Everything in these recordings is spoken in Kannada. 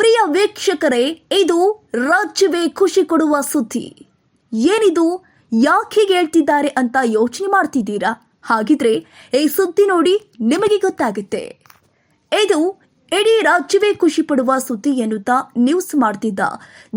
ಪ್ರಿಯ ವೀಕ್ಷಕರೇ, ಇದು ರಾಜ್ಯವೇ ಖುಷಿ ಕೊಡುವ ಸುದ್ದಿ. ಏನಿದು? ಯಾಕೆ ಹೇಳ್ತಿದ್ದಾರೆ ಅಂತ ಯೋಚನೆ ಮಾಡ್ತಿದ್ದೀರಾ? ಹಾಗಿದ್ರೆ ಈ ಸುದ್ದಿ ನೋಡಿ ನಿಮಗೆ ಗೊತ್ತಾಗುತ್ತೆ. ಇದು ಇಡೀ ರಾಜ್ಯವೇ ಖುಷಿ ಪಡುವ ಸುದ್ದಿ ಎನ್ನುತ್ತಾ ನ್ಯೂಸ್ ಮಾಡ್ತಿದ್ದ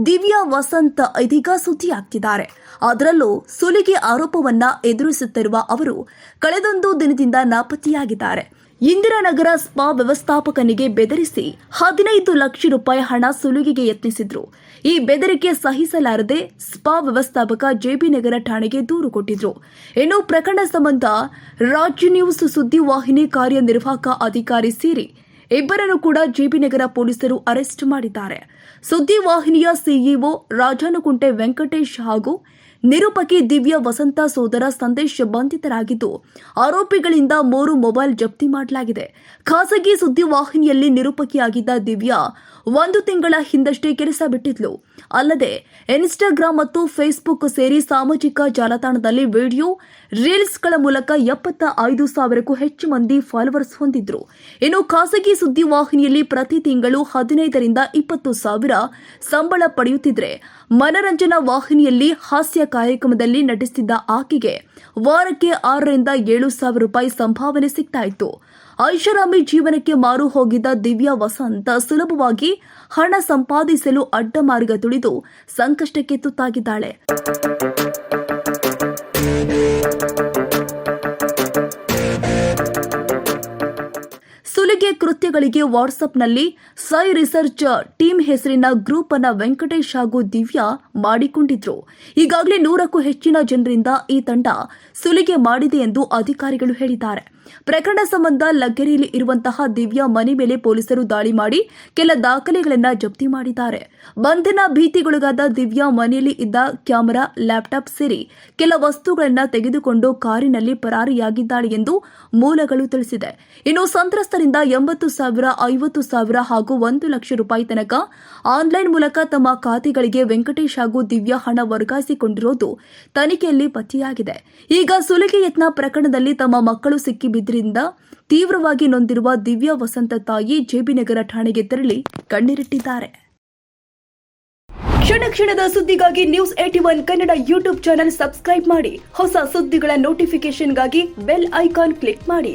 ದಿವ್ಯಾ ವಸಂತ ಇದೀಗ ಸುದ್ದಿ ಆಗ್ತಿದ್ದಾರೆ ಅದರಲ್ಲೂ ಸುಲಿಗೆ ಆರೋಪವನ್ನ ಎದುರಿಸುತ್ತಿರುವ ಅವರು ಕಳೆದೊಂದು ದಿನದಿಂದ ನಾಪತ್ತೆಯಾಗಿದ್ದಾರೆ. ಇಂದಿರಾನಗರ ಸ್ಪಾ ವ್ಯವಸ್ಥಾಪಕನಿಗೆ ಬೆದರಿಸಿ ಹದಿನೈದು ಲಕ್ಷ ರೂಪಾಯಿ ಹಣ ಸುಲಿಗೆಗೆ ಯತ್ನಿಸಿದ್ರು. ಈ ಬೆದರಿಕೆ ಸಹಿಸಲಾರದೆ ಸ್ಪಾ ವ್ಯವಸ್ಥಾಪಕ ಜೆಬಿ ನಗರ ಠಾಣೆಗೆ ದೂರು ಕೊಟ್ಟಿದ್ರು. ಇನ್ನು ಪ್ರಕರಣ ಸಂಬಂಧ ರಾಜ್ಯ ನ್ಯೂಸ್ ಸುದ್ದಿವಾಹಿನಿ ಕಾರ್ಯನಿರ್ವಾಹಕ ಅಧಿಕಾರಿ ಸೇರಿ ಇಬ್ಬರನ್ನು ಕೂಡ ಜೆಬಿ ನಗರ ಪೊಲೀಸರು ಅರೆಸ್ಟ್ ಮಾಡಿದ್ದಾರೆ. ಸುದ್ದಿವಾಹಿನಿಯ ಸಿಇಒ ರಾಜಾನುಕುಂಟೆ ವೆಂಕಟೇಶ್ ಹಾಗೂ ನಿರೂಪಕಿ ದಿವ್ಯ ವಸಂತ ಸೋದರ ಸಂದೇಶ್ ಬಂಧಿತರಾಗಿದ್ದು, ಆರೋಪಿಗಳಿಂದ ಮೂರು ಮೊಬೈಲ್ ಜಪ್ತಿ ಮಾಡಲಾಗಿದೆ. ಖಾಸಗಿ ಸುದ್ದಿವಾಹಿನಿಯಲ್ಲಿ ನಿರೂಪಕಿಯಾಗಿದ್ದ ದಿವ್ಯಾ ಒಂದು ತಿಂಗಳ ಹಿಂದಷ್ಟೇ ಕೆಲಸ ಬಿಟ್ಟಿದ್ಲು. ಅಲ್ಲದೆ ಇನ್ಸ್ಟಾಗ್ರಾಂ ಮತ್ತು ಫೇಸ್ಬುಕ್ ಸೇರಿ ಸಾಮಾಜಿಕ ಜಾಲತಾಣದಲ್ಲಿ ವಿಡಿಯೋ, ರೀಲ್ಸ್ಗಳ ಮೂಲಕ ಎಪ್ಪತ್ತ ಐದು ಸಾವಿರಕ್ಕೂ ಹೆಚ್ಚು ಮಂದಿ ಫಾಲೋವರ್ಸ್ ಹೊಂದಿದ್ರು. ಇನ್ನು ಖಾಸಗಿ ಸುದ್ದಿವಾಹಿನಿಯಲ್ಲಿ ಪ್ರತಿ ತಿಂಗಳು ಹದಿನೈದರಿಂದ ಇಪ್ಪತ್ತು ಸಾವಿರ ಸಂಬಳ ಪಡೆಯುತ್ತಿದ್ರೆ, ಮನರಂಜನಾ ವಾಹಿನಿಯಲ್ಲಿ ಹಾಸ್ಯ ಕಾರ್ಯಕ್ರಮದಲ್ಲಿ ನಟಿಸುತ್ತಿದ್ದ ಆಕೆಗೆ ವಾರಕ್ಕೆ ಆರರಿಂದ ಏಳು ಸಾವಿರ ರೂಪಾಯಿ ಸಂಭಾವನೆ ಸಿಗ್ತಾ ಐಷಾರಾಮಿ ಜೀವನಕ್ಕೆ ಮಾರು ಹೋಗಿದ್ದ ದಿವ್ಯಾ ವಸಂತ ಸುಲಭವಾಗಿ ಹಣ ಸಂಪಾದಿಸಲು ಅಡ್ಡ ಮಾರ್ಗ ತುಳಿದು ಸಂಕಷ್ಟಕ್ಕೆ ತುತ್ತಾಗಿದ್ದಾಳೆ. ಸುಲಿಗೆ ಕೃತ್ಯಗಳಿಗೆ ವಾಟ್ಸ್ಆಪ್ನಲ್ಲಿ ಸೈ ರಿಸರ್ಚ್ ಟೀಮ್ ಹೆಸರಿನ ಗ್ರೂಪ್ ಅನ್ನ ವೆಂಕಟೇಶ್ ಹಾಗೂ ದಿವ್ಯಾ ಮಾಡಿಕೊಂಡಿದ್ರು. ಈಗಾಗಲೇ ನೂರಕ್ಕೂ ಹೆಚ್ಚಿನ ಜನರಿಂದ ಈ ತಂಡ ಸುಲಿಗೆ ಮಾಡಿದೆ ಎಂದು ಅಧಿಕಾರಿಗಳು ಹೇಳಿದ್ದಾರೆ. ಪ್ರಕರಣ ಸಂಬಂಧ ಲಗ್ಗೆರೆಯಲ್ಲಿ ಇರುವಂತಹ ದಿವ್ಯಾ ಮನೆ ಮೇಲೆ ಪೊಲೀಸರು ದಾಳಿ ಮಾಡಿ ಕೆಲ ದಾಖಲೆಗಳನ್ನು ಜಪ್ತಿ ಮಾಡಿದ್ದಾರೆ. ಬಂಧನ ಭೀತಿಗೊಳಗಾದ ದಿವ್ಯಾ ಮನೆಯಲ್ಲಿ ಇದ್ದ ಕ್ಯಾಮೆರಾ, ಲ್ಯಾಪ್ಟಾಪ್ ಸೇರಿ ಕೆಲ ವಸ್ತುಗಳನ್ನು ತೆಗೆದುಕೊಂಡು ಕಾರಿನಲ್ಲಿ ಪರಾರಿಯಾಗಿದ್ದಾಳೆ ಎಂದು ಮೂಲಗಳು ತಿಳಿಸಿದೆ. ಇನ್ನು ಸಂತ್ರಸ್ತರಿಂದ ಎಂಬತ್ತು ಸಾವಿರ, ಐವತ್ತು ಸಾವಿರ ಹಾಗೂ ಒಂದು ಲಕ್ಷ ರೂಪಾಯಿ ತನಕ ಆನ್ಲೈನ್ ಮೂಲಕ ತಮ್ಮ ಖಾತೆಗಳಿಗೆ ವೆಂಕಟೇಶ್ ಹಾಗೂ ದಿವ್ಯಾ ಹಣ ವರ್ಗಾಯಿಸಿಕೊಂಡಿರುವುದು ತನಿಖೆಯಲ್ಲಿ ಪತ್ತೆಯಾಗಿದೆ. ಈಗ ಸುಲಿಗೆ ಯತ್ನ ಪ್ರಕರಣದಲ್ಲಿ ತಮ್ಮ ಮಕ್ಕಳು ಸಿಕ್ಕಿಬಿದ್ರಿಂದ ತೀವ್ರವಾಗಿ ನೊಂದಿರುವ ದಿವ್ಯಾ ವಸಂತ ತಾಯಿ ಜೆಬಿನಗರ ಠಾಣೆಗೆ ತೆರಳಿ ಕಣ್ಣೀರಿಟ್ಟಿದ್ದಾರೆ. ಕ್ಷಣ ಕ್ಷಣದ ಸುದ್ದಿಗಾಗಿ news eighty one Kannada YouTube channel subscribe ಮಾಡಿ. ಹೊಸ ಸುದ್ದಿಗಳ ನೋಟಿಫಿಕೇಶನ್ಗಾಗಿ ಬೆಲ್ ಐಕಾನ್ ಕ್ಲಿಕ್ ಮಾಡಿ.